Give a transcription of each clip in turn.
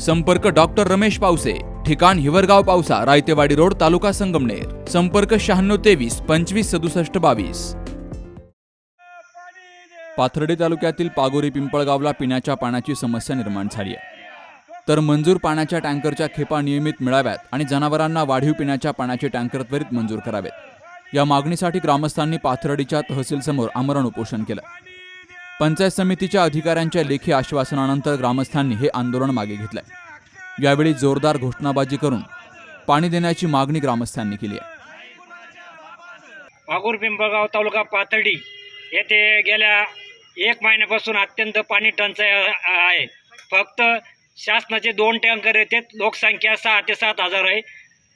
संपर्क डॉक्टर रमेश पावसे ठिकाण हिवरगाव पावसा रायतेवाडी रोड तालुका संगमनेर. संपर्क शहाण्णव तेवीस पंचवीस सदुसष्ट बावीस. पाथर्डी तालुक्यातील पागोरी पिंपळगावला पिण्याच्या पाण्याची समस्या निर्माण झाली आहे. तर मंजूर पाण्याच्या टँकरच्या खेपा नियमित मिळाव्यात आणि जनावरांना वाढीव पिण्याच्या पाण्याचे टँकर त्वरित मंजूर करावेत. या मागणीसाठी ग्रामस्थांनी पाथर्डीच्या तहसीलसमोर आमरण उपोषण केलं. पंचायत समितीच्या अधिकाऱ्यांच्या लेखी आश्वासनानंतर ग्रामस्थांनी हे आंदोलन मागे घेतलंय. यावेळी जोरदार घोषणाबाजी करून पाणी देण्याची मागणी ग्रामस्थांनी केली आहे. वाघूर पिंपगाव तालुका पातळी येथे गेल्या एक महिन्यापासून अत्यंत पाणी टंचाई आहे. फक्त शासनाचे दोन टँकर येतात लोकसंख्या सहा ते सात हजार आहे.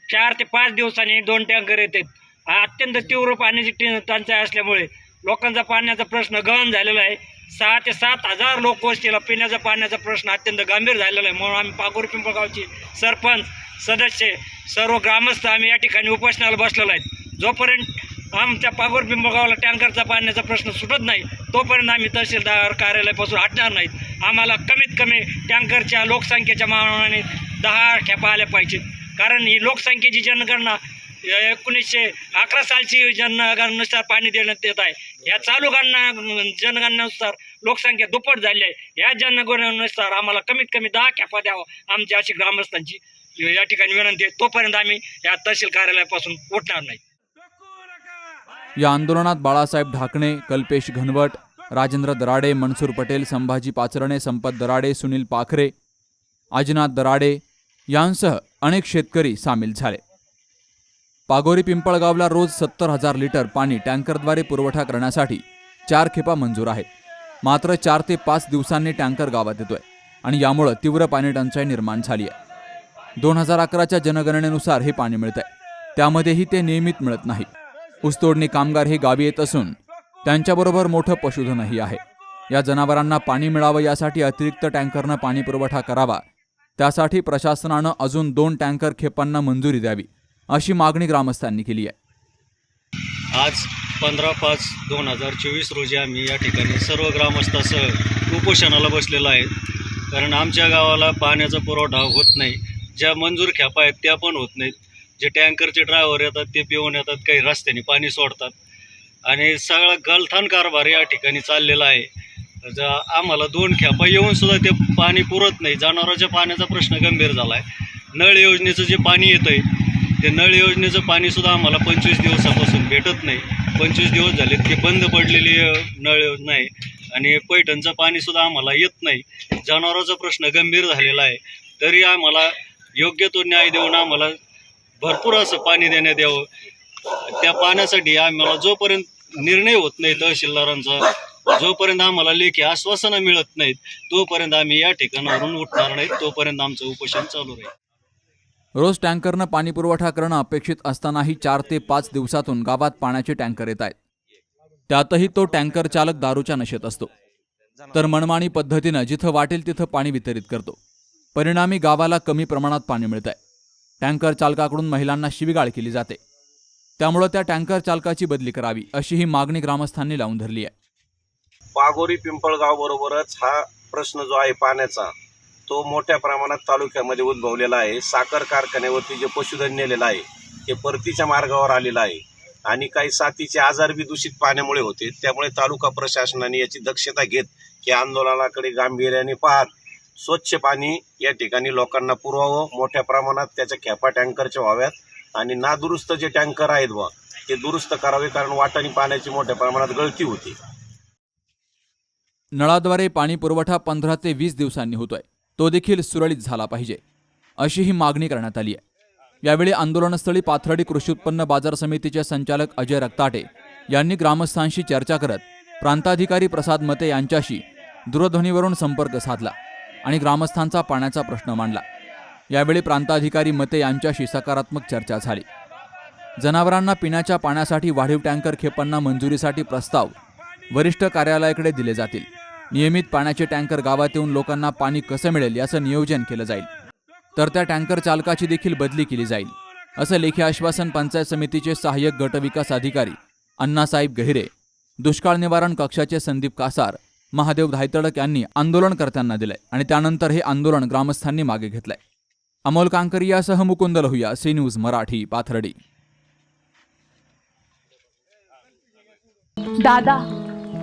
चार ते पाच दिवसांनी दोन टँकर येतात. अत्यंत तीव्र पाण्याची टंचाई असल्यामुळे लोकांचा पाण्याचा प्रश्न गहन झालेला आहे. सहा ते सात हजार लोक वस्तीला पिण्याचा पाण्याचा प्रश्न अत्यंत गंभीर झालेला आहे. म्हणून आम्ही पागोर पिंपळगावचे सरपंच सदस्य सर्व ग्रामस्थ आम्ही या ठिकाणी उपोषणाला बसलेलो आहेत. जोपर्यंत आमच्या पागोर पिंपळगावला टँकरचा पाण्याचा प्रश्न सुटत नाही तोपर्यंत आम्ही तहसीलदार कार्यालयापासून हटणार नाहीत. आम्हाला कमीत कमी टँकरच्या लोकसंख्येच्या मानाने दहा खेपा आल्या पाहिजेत. कारण ही लोकसंख्येची जनगणना एकोणीसशे अकरा सालची जनगणनुसार पाणी देण्यात येत आहे. या चालू गणना जनगणनेनुसार लोकसंख्या दुप्पट झाली आहे. या जनगणनेनुसार आम्हाला कमीत कमी दहा कॅफा द्यावा आमच्या अशी ग्रामस्थांची या ठिकाणी विनंती आहे. तोपर्यंत आम्ही या तहसील कार्यालयापासून उठणार नाही. या आंदोलनात बाळासाहेब ढाकणे कल्पेश घनवट राजेंद्र दराडे मनसूर पटेल संभाजी पाचरणे संपत दराडे सुनील पाखरे आजनाथ दराडे यांसह अनेक शेतकरी सामील झाले. पागोरी पिंपळगावला रोज सत्तर हजार लिटर पाणी टँकरद्वारे पुरवठा करण्यासाठी चार खेपा मंजूर आहेत. मात्र चार ते पाच दिवसांनी टँकर गावात येतोय आणि यामुळं तीव्र पाणी टंचाई निर्माण झाली आहे. दोन हजार अकराच्या जनगणनेनुसार हे पाणी मिळतंय. त्यामध्येही ते नियमित मिळत नाही. ऊसतोडणी कामगार हे गावी येत असून त्यांच्याबरोबर मोठं पशुधनही आहे. या जनावरांना पाणी मिळावं यासाठी अतिरिक्त टँकरनं पाणी पुरवठा करावा. त्यासाठी प्रशासनानं अजून दोन टँकर खेपांना मंजुरी द्यावी. अशी मागणी ग्रामस्थांनी केली आहे. आज पंधरा पाच दोन हजार चोवीस रोजी आम्ही या ठिकाणी सर्व ग्रामस्थासह उपोषणाला बसलेलो आहे. कारण आमच्या गावाला पाण्याचा पुरवठा होत नाही. ज्या मंजूर खेपा आहेत त्या पण होत नाहीत. जे टँकरचे ड्रायव्हर येतात ते पिऊन येतात काही रस्त्याने पाणी सोडतात. आणि सगळा गलथान कारभार या ठिकाणी चाललेला आहे. ज आम्हाला दोन खेपा येऊन सुद्धा ते पाणी पुरत नाही जनावरांच्या पाण्याचा प्रश्न गंभीर झाला आहे नळ योजनेचं जे पाणी येतं आहे ते नळ योजनेचं पाणीसुद्धा आम्हाला पंचवीस दिवसापासून भेटत नाही. पंचवीस दिवस झाले ते बंद पडलेली नळ योजना आहे. आणि पैठणचं पाणीसुद्धा आम्हाला येत नाही. जनावरांचा प्रश्न गंभीर झालेला आहे. तरी आम्हाला योग्य तो न्याय देऊन आम्हाला भरपूर असं पाणी देण्यात यावं. त्या पाण्यासाठी आम्हाला जोपर्यंत निर्णय होत नाही तहसीलदारांचा जोपर्यंत आम्हाला लेखी आश्वासनं मिळत नाहीत तोपर्यंत आम्ही या ठिकाणावरून उठणार नाहीत तोपर्यंत आमचं उपोषण चालू राहील. रोज टँकरनं पाणी पुरवठा करणं अपेक्षित असतानाही चार ते पाच दिवसातून गावात पाण्याचे टँकर येत आहेत. त्यातही तो टँकर चालक दारूच्या नशेत असतो. तर मनमानी पद्धतीनं जिथं वाटेल तिथं पाणी वितरित करतो. परिणामी गावाला कमी प्रमाणात पाणी मिळत आहे टँकर चालकाकडून महिलांना शिवीगाळ केली जाते. त्यामुळं त्या टँकर चालकाची बदली करावी अशी ही मागणी ग्रामस्थांनी लावून धरली आहे. पागोरी पिंपळगाव बरोबरच हा प्रश्न जो आहे पाण्याचा तो मोठ्या प्रमाणात तालुक्यामध्ये उद्भवलेला आहे. साखर कारखान्यावरती जे पशुधन नेलेलं आहे ते परतीच्या मार्गावर आलेलं आहे. आणि काही साथीचे आजार बी दूषित पाण्यामुळे होते. त्यामुळे तालुका प्रशासनाने याची दक्षता घेत की आंदोलनाकडे गांभीर्याने पाहत स्वच्छ पाणी या ठिकाणी लोकांना पुरवावं. मोठ्या प्रमाणात त्याच्या खेपा टँकरच्या व्हाव्यात. आणि नादुरुस्त जे टँकर आहेत बा ते दुरुस्त करावे कारण वाटाणी पाण्याची मोठ्या प्रमाणात गळती होती. नळाद्वारे पाणी पुरवठा पंधरा ते वीस दिवसांनी होतोय. तो देखील सुरळीत झाला पाहिजे अशी ही मागणी करण्यात आली आहे. यावेळी आंदोलनस्थळी पाथर्डी कृषी उत्पन्न बाजार समितीचे संचालक अजय रक्ताटे यांनी ग्रामस्थांशी चर्चा करत प्रांताधिकारी प्रसाद मते यांच्याशी दूरध्वनीवरून संपर्क साधला आणि ग्रामस्थांचा पाण्याचा प्रश्न मांडला. यावेळी प्रांताधिकारी मते यांच्याशी सकारात्मक चर्चा झाली. जनावरांना पिण्याच्या पाण्यासाठी वाढीव टँकर खेपांना मंजुरीसाठी प्रस्ताव वरिष्ठ कार्यालयाकडे दिले जातील. नियमित पाण्याचे टँकर गावात येऊन लोकांना पाणी कसं मिळेल याचं नियोजन केलं जाईल. तर त्या टँकर चालकाची देखील बदली केली जाईल. असं लेखी आश्वासन पंचायत समितीचे सहाय्यक गटविकास अधिकारी अण्णासाहेब गहिरे दुष्काळ निवारण कक्षाचे संदीप कासार महादेव धायतडक यांनी आंदोलनकर्त्यांना दिलंय आणि त्यानंतर हे आंदोलन ग्रामस्थांनी मागे घेतलंय. अमोल कांकरियासह मुकुंद लोहिया सी न्यूज मराठी पाथर्डी. दादा